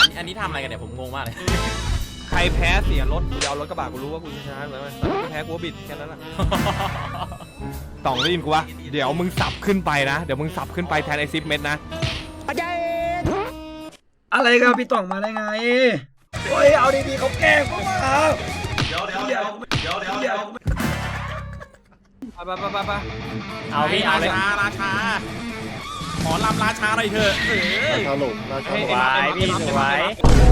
อันนี้อันนี้ทำอะไรกันเนี่ยผมงงมากเลย ใครแพ้เสียรถกูจะเอารถกระบะกูรู้ว่ากูจะชนะแล้วไหมแพ้กูก็บิดแค่นั้นแหละต่องได้ยินกูวะเดี๋ยวมึงสับขึ้นไปนะ เดี๋ยวมึงสับขึ้นไปแทนไอซิปเม็ดนะอะไรกันพี่ต่องมาได้ไงโอ้ยเอาดีๆเขาแกล้งผมมาเดี๋ยวเดี๋ยวเดี๋ยวเดี๋ยวเดี๋ยวเดี๋ยวไปไปไปไปเอาพี่ราชาราชา ขอลำราชาหน่อยเถอะเออราชาหลงราชาให้หลไอ้งมาไอ้มาไอ้มาไอ้มา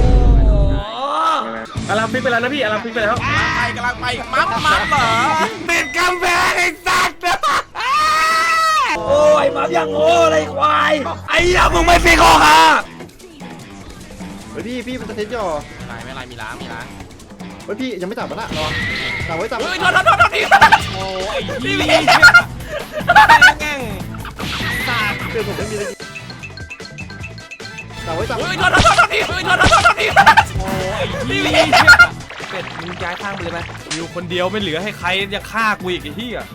อาราฟิกไปแล้วนะพี่อาราฟิกไปแล้วกำลังไปกำลังไปมัมมัมเหรอติดกำแพงไอ้สัตว์โอ้ยมาอย่างโง่เลยควายไอ้ยามึงไม่ฟีคอค่ะเฮ้ยพี่พี่มันจะเทสย่อไม่เป็นไรมีล้างมีล้างเฮ้ยพี่ยังไม่จับมันละรอจับไว้จับเฮ้ไว้ยโทษโทษโทษโทษทีโอ้ไอ้พี่แง่ง สัตว์เอนผมไม่มีเลยจับไว้จับเฮ้ยโทษโทษโทษโทษทีเฮ้ยโทษโทษโทษโทษทีโอ้ไอ้พี่เป็ดมึงย้ายข้างไปเลยไหมอยู่คนเดียวไม่เหลือให้ใครจะฆ่ากูอีกไอ้ที่อะ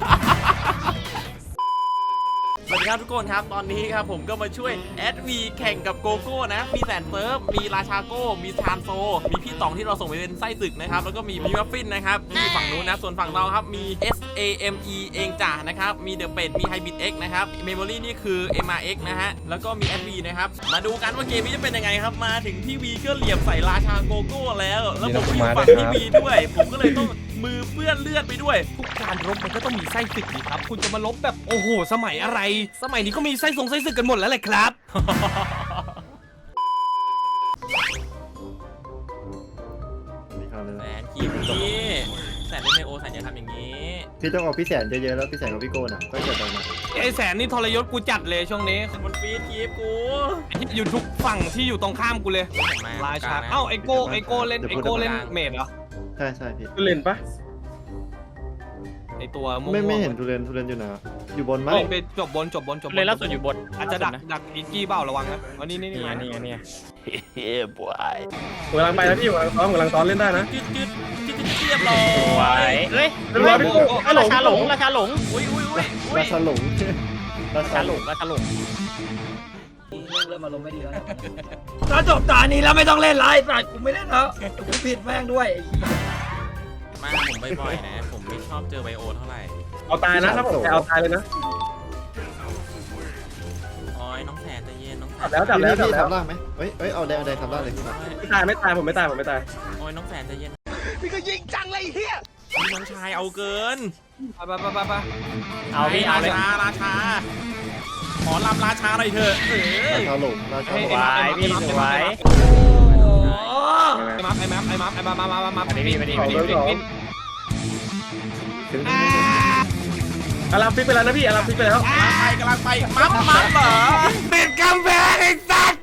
สวัสดีครับทุกคนครับตอนนี้ครับผมก็มาช่วยแอดวีแข่งกับโกโก้นะ มีแสนเซิร์ฟ มีราชาโก้ มีชานโซ มีพี่ต๋องที่เราส่งไปเป็นไส้ศึกนะครับ แล้วก็มีมีมัฟฟินนะครับที่ฝั่งนู้นนะ ส่วนฝั่งเราครับมี S A M E เองจ่านะครับ มีเดอะเป็ดมีไฮบิด X นะครับเมมโมรี่นี่คือ M R X นะฮะ แล้วก็มีแอดวีนะครับ มาดูกันว่าเกมนี้จะเป็นยังไงครับ มาถึงพี่วีก็เหลี่ยมใส่ราชาโกโก้แล้ว แล้วผมก็อยู่ฝั่งพี่วีด้วย ผมก็เลยต้องมือเปื้อนเลือดไปด้วย ทุกการรบมันก็ต้องมีไส้ศึกดีครับ คุณจะมาลบแบบโอ้โห สมัยอะไร สมัยนี้ก็มีไส้ทรงไส้ศึกกันหมดแล้วแหละครับ พี่ต้องเอาพี่แสนเยอะๆแล้วพี่แสนกับพี่โก้น่ะก็จะตอนนั้นไอ้แสนนี่ทรยศกูจัดเลยช่วงนี้มันฟีดคีบกูไอ้ที่อยู่ทุกฝั่งที่อยู่ตรงข้ามกูเลย ราชาเอ้าไอโก้ไอโก้เล่นไอโก้เล่นเมดเหรอ ใช่ใช่พี่ เล่นปะไอตัวม่วงๆไม่ไม่เห็นทุเรียนทุเรียนอยู่ไหนวะอยู่บนมั้งเล่นไปจบบนจบบนจบบนเลยล่าสุดอยู่บนอาจจะดักดักอีกกี้เบ้าระวังนะอันนี้นี่นี่นี่ไงนี่ไงนี่ไงผมกำลังไปแล้วพี่ผมกำลังซ้อมกำลังซ้อมเล่นได้นะจืดจืดจืดจืดเรียบร้อสวยยเฮ้ยเรียบร้อยพี่โก้ราชาหลงราชาหลงอุ้ยอุ้ยอุ้ยอุ้รายชาหลงราราชาชาหหลลงงราชาหลงเริ่มมาลงไม่ดีแล้วถ้าจบตานี้แล้วไม่ต้องเล่นไลฟ์กูไม่เล่นแล้วกูผิดแม่งด้วย มาผมบ่อยๆนะ ผมไม่ชอบเจอไบโอเท่าไหร่เอาตายนะถ้าผมเอาตายเลยนะโอ้ยน้องแสนใจเย็นน้องแสนแล้วจับพี่แล้วจับพี่แล้วทำล่างไหมเฮ้ยเฮ้ยเอาแดงเอาแดงทำล่างเลยพี่นะไม่ตายไม่ตายผมไม่ตายผมไม่ตายโอ้ยน้องแสนใจเย็นพี่ก็ยิงจังเลยเฮียน้องชายเอาเกินไปไปไปไปไปเอาพี่เอาราเลยชาราชาขอลำราชาหน่อยเถอะเอราอชาหลงราชาให้หลไอ้งมาสวยพี่สวย ไอ้มาไอ้มาไอ้มาไอ้มามามามามามาดิพี่มาดิมาดิฟินฟินถึงอาราฟิกไปแล้วนะพี่อาราฟิกไปแล้วไปกำลังไปมัมมัมเหรอติดกำแพงไอ้สัตว์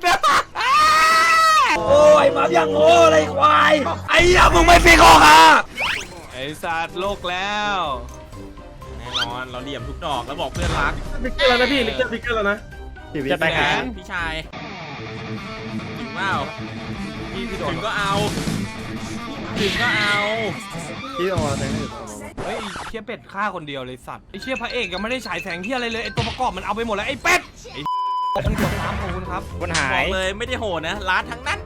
โอ้ยมาอย่างโง่เลยควายไอ้ยามึงไม่ฟีคอค่ะไอ้สัตว์โลกแล้วแน่นอนเราเหลี่ยมทุกดอกแล้วบอกเพื่อนรักฟิกเกอร์แล้วนะพี่ลิกเกอร์ฟิกเกอร์แล้วนะจะไปหาพี่ชาย ถึงเปล่าพี่พี่โดนถึงก็เอา ถึงก็เอา พี่เอามาแดงให้เอามาเฮ้ยไอ้เชี่ยเป็ดฆ่าคนเดียวเลยสัตว์ไอ้เชี่ยพระเอกยังไม่ได้ฉายแสงที่อะไรเลยไอ้ตัวประกอบมันเอาไปหมดแล้วไอ้เป็ดไอ้มันกดน้ำขอบคุณครับบนหาบอย กเลยไม่ได้โหดนะร้านทั้งนั้น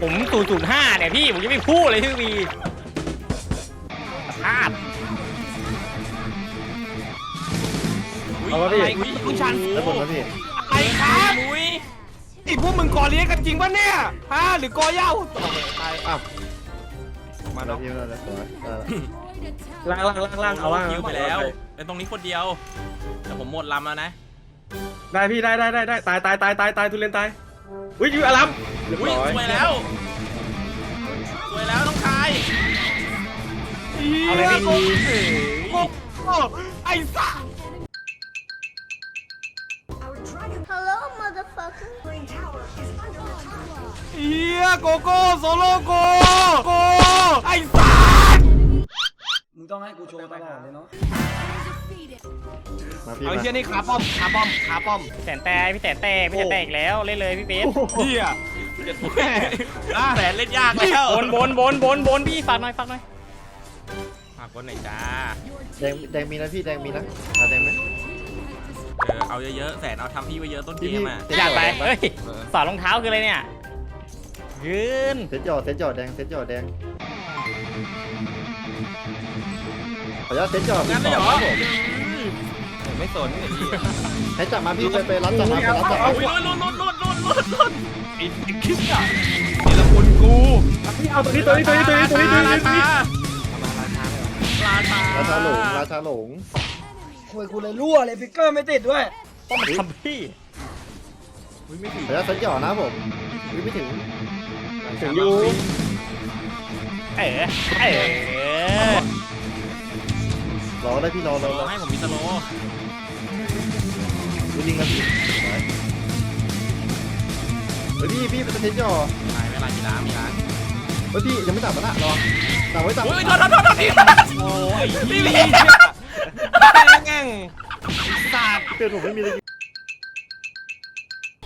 ผมศูนย์ศูนย์ห้าเนี่ยพี่ ผมยังไม่พูดเลยพี่วีพลาด เอาวะพี่อะไรคุณชันแล้วผมนะพี่ไอ้ครับมุ้ย ไอ้พวกมึงกอเลี้ยงกันจริงปะเนี่ยฮะหรือกอเหย้าต่อเลยตายอ้าวมามาแล้วเนาะพี่มาแล้วสวยได้ละล่างล่างล่างล่างเอาล่างคิวไปแล้วเป็นตรงนี้คนเดียว แต่ผมหมดลำแล้วนะ ได้พี่ได้ได้ได้ได้ตายตายตายตายตายทุเรียนตายอุ้ยยูอารัมเรียบอุ้ยร้อยสวยแล้ว สวยแล้วต้องชายเอาเลยพี่ โอ้โหไอ้สัส เฮียโกโก้โซโลโกโกไอ้สัสมึงต้องให้กูโชว์ตลอดเลยเนาะมาพี่เอามาไอ้เฮียนี่ขาป้อมขาป้อมขาป้อมแสนแต่พี่แสนแต่พี่แสนแต่อีกแล้วเล่นเลยพี่เบสเฮียแม่อะแสนเล่นยากแล้วบนบนบนบนบนพี่ฝากหน่อยฝากหน่อยฝากคนไหนอยจ้าแดงแดงมีนะพี่แดงมีนะเอาแดงไหม เออเอาเยอะๆแสนเอาทำพี่ไว้เยอะต้นเกพี่มพี่อะเจ๊อยากไปต่อเฮ้ยสอนรองเท้าคืออะไรเนี่ยเกินเซตหยอดเซตหยอดแดงเซตหยอดแดงขออนุญาตเซตหยอดงั้นเลยเหรอครับผมผมไม่สนไอ้เหี้ยให้จับมาพี่ไปไปรับจับมาไปรับจับมาอุ้ยลุ้นลุ้นลุ้นลุ้นลุ้นลุ้นไอ้คิดอะนี่ละคุณกูพี่เอาตัวนี้ตัวนี้ตัวนี้ตัวนี้ตัวนี้ตัวนี้ราชาทำมาราชาเลยเหรอราชาราชาหลงราชาหลงคุยกูเลยรั่วเลยฟิกเกอร์ไม่ติดด้วย ต้องมาทำพี่อุ้ยไม่ถึงขออนุญาตเซตหยอดนะครับผมอุ๊ยไม่ถึงถึงอยู่เอ๋เอ๋รอได้พี่รอรรออรอให้ผมมีสโลว์วิ่งกันพี่เฮ้ยพี่พี่เป็นเซตหยอดตายเวลากีฬามีร้านเฮ้ยพี่ยังไม่จับมันอะรอจับไว้จับอุ้ยโทษโทษโทษโทษทีโอ้ยพี่พี่พี่แง่ง สาดเพื่อนผมไม่มีเลย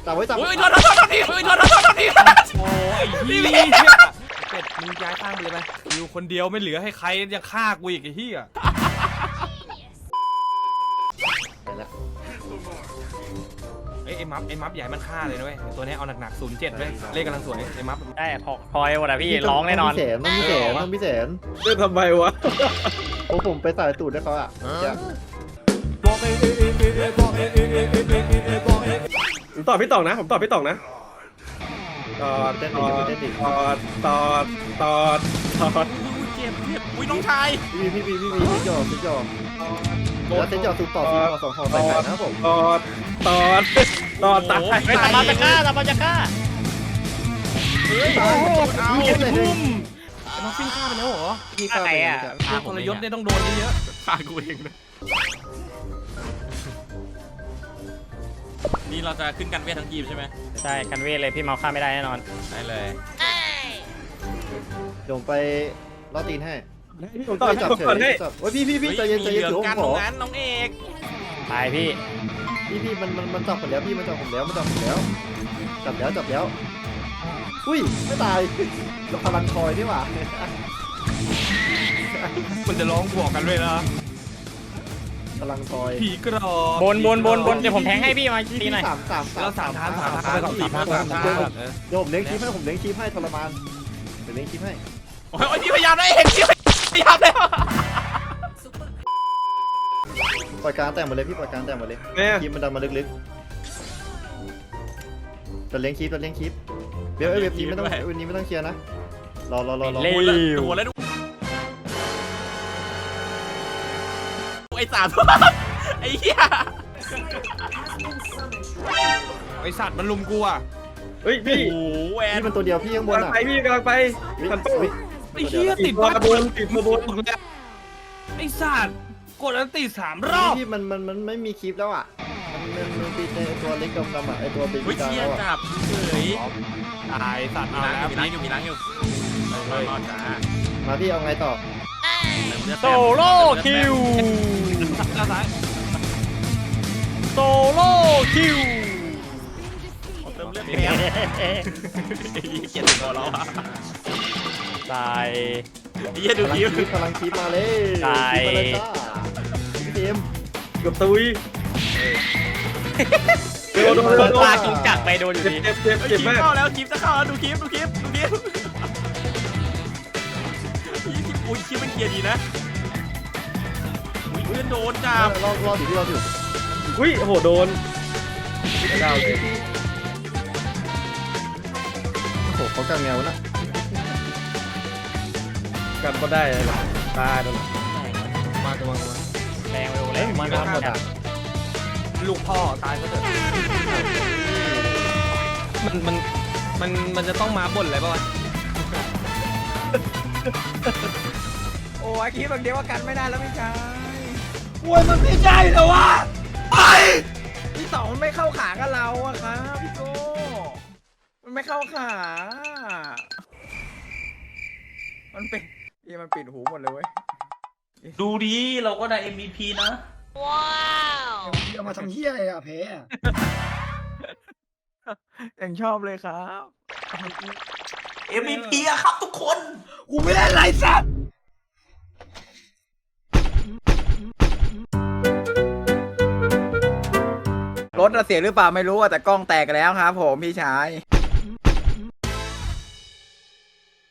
จับไว้จับอุ้ยโทษโทษโทษโทษทีอุ้ยโทษโทษโทษโทษทีโอ้ยพี่พี่พี่เป็ดมึงย้ายข้างไปเลยไหมอยู่คนเดียวไม่เหลือให้ใครยังฆ่ากูอีกไอ้เหี้ยไปแล้วเอ้ยไอ้มัฟไอ้มัฟใหญ่มันฆ่าเลยนะเว้ยตัวนี้เอาหนักๆศูนย์เจ็ดเว้ยเลขกำลังสวยไอ้มัฟได้ทอกทอยหมดอะพี่ร้องแน่นอนต้องมีแสนต้องมีแสนต้องมีแสนเล่นทำไมวะโอ้ผมไปสายตูดได้เขาอะจะ ผมตอบพี่ตองนะ ผมตอบพี่ตองนะตอดเต้นตดิอดเต้นดิตอดตอดตอดตอดอุ้ยเจ็บเจ็บอุ้ยน้องชายพี่พี่พี่พี่พี่เซ็ตจอเซ็ตจอแล้วเซ็ตจอสูตรต่อสูตรต่อสองห่อใส่ไข่นะครับผมตอดตอดตอดตายเฮ้ยตามมาจะกล้าตามมาจะกล้าเฮ้ยเอาเจ็บบุ้มไอ้มัฟฟิ้งฆ่าไปแล้วเหรอพี่ข้าไปอะพวกทรยศเนี่ยต้องโดนเยอะฆ่ากูเองเล นี่เราจะขึ้นกันเวททั้งทีมใช่ไหมใช่กันเวทเลยพี่เมาฆ่าไม่ได้แน่นอน ได้เลย เดี๋ยวผมไปล่อตีนให้ผมตอบไม่จับผมเฉก่อนยให้จับโอ้ยพี่พี่พี่ใจเย็นใจมีเย็นเหลืถือองว่ากันผมตขรงอนั้นน้องเอกตายพี่ พี่พี่มันมันมันจับผมแล้วพี่มันจับผมแล้วมันจับผมแล้ว จับแล้วจับแล้ว อุ้ยไม่ตายก็พลังคอยนี่หว่าๆมันจะร้องบวกกันด้วยนะ พลังคอยผีกรอบนบนบนบนเดี๋ยวผมแทงให้พี่มาตีหน่อย สามสามเราสามทางสามทางไปก่อนสามทางสามทางเออเดี๋ยวผมเลี้ยงคลิปให้ผมเลี้ยงคลิปให้ทรมานเดี๋ยวเลี้ยงคลิปให้โอ้ยโอ้ยพี่พยายามนะเอกพี่พยายามแล้วปล่อยกลางแต่งหมดเลยพี่ปล่อยกลางแต่งหมดเลยเนี่ยคลิปมันดันมาลึกๆจะเลี้ยงคลิปจะเลี้ยงคลิปเดี๋ยวเอ้ยเว็บนี้ไม่ต้องเว็บนี้ไม่ต้องเคลียร์นะรอรอรอรอเล่หัวแล้วหัวแล้ว ไอ้สามไอ้เหี้ยไอสัตว์มันลุมกูอะเฮ้ยโอ้พี่โหแหวนพี่มันตัวเดียวพี่ข้างบนกำลังอะไปพี่กำลังไปอุ๊ยทันโต้อุ๊ยไอ้เหี้ยติติดดตัวบ้าบนติดตัวบนไอ้สัตว์กดอันติสามรอบพี่มันมันมันไม่มีคลิปแล้วอะ มันมันมันติดในตัวเล็กดำๆอะไอตัวเบเฮ้บี้ยกาเชี่ยแล้วอะจับเฉยตายสัตว์มีเอาล้างอแล้วยู่มีล้างอยู่มีล้างอยู่รอดรอดจ้ามาพี่เอาไงต่อ โซโล่คิวด้านซ้ายโซโล่คิวเติมเลือดแป๊บไอ้เหี้ยเกียดตัวเราอะตายเหี้ยพดูคิวคลิปพลังคลิปมาเลยตายเลยจ้าพี่เตมเกือบตุยโดนโดนโดนลากจุงจักไปโดนอยู่ดีเจ็บเจ็บเจ็บมากเข้าแล้วคลิปจะเข้าแล้วดูคลิปดูคลิปดูคลิป เคลียร์ดีนะอุ้ยเพื่อนโดนจับ รอรออยู่พี่รออยู่อุ้ยโอ้โหโดนไม่ได้เลยโอ้โหเขากางแนวนะกันก็ได้เลยตายโดนมาตัวมาแรงไปหมดเลยมันทำหมดอะลูกพ่อตายซะเถอะมันมันมันมันจะต้องมาบ่นอะไรป่าวะโอ้ ยคิดบางเดียวว่ากันไม่ได้แล้วไม่ใช่โอ้ยมันไม่ใช่เหรอวะไปพี่สองมันไม่เข้าขากับเราอะครับพี่โก้มันไม่เข้าขา มันเป็นเอ้ยมันปิดหูหมดเลยเว้ยดูดีเราก็ได้ MVP นะเอามาทำเฮียอะไรอะเพอะยังชอบเลยครับ MVP อะครับทุกคน กูไม่ได้ไรสัตว์ รถน่ะเสียหรือเปล่าไม่รู้อะแต่กล้องแตกแล้วครับผมพี่ชาย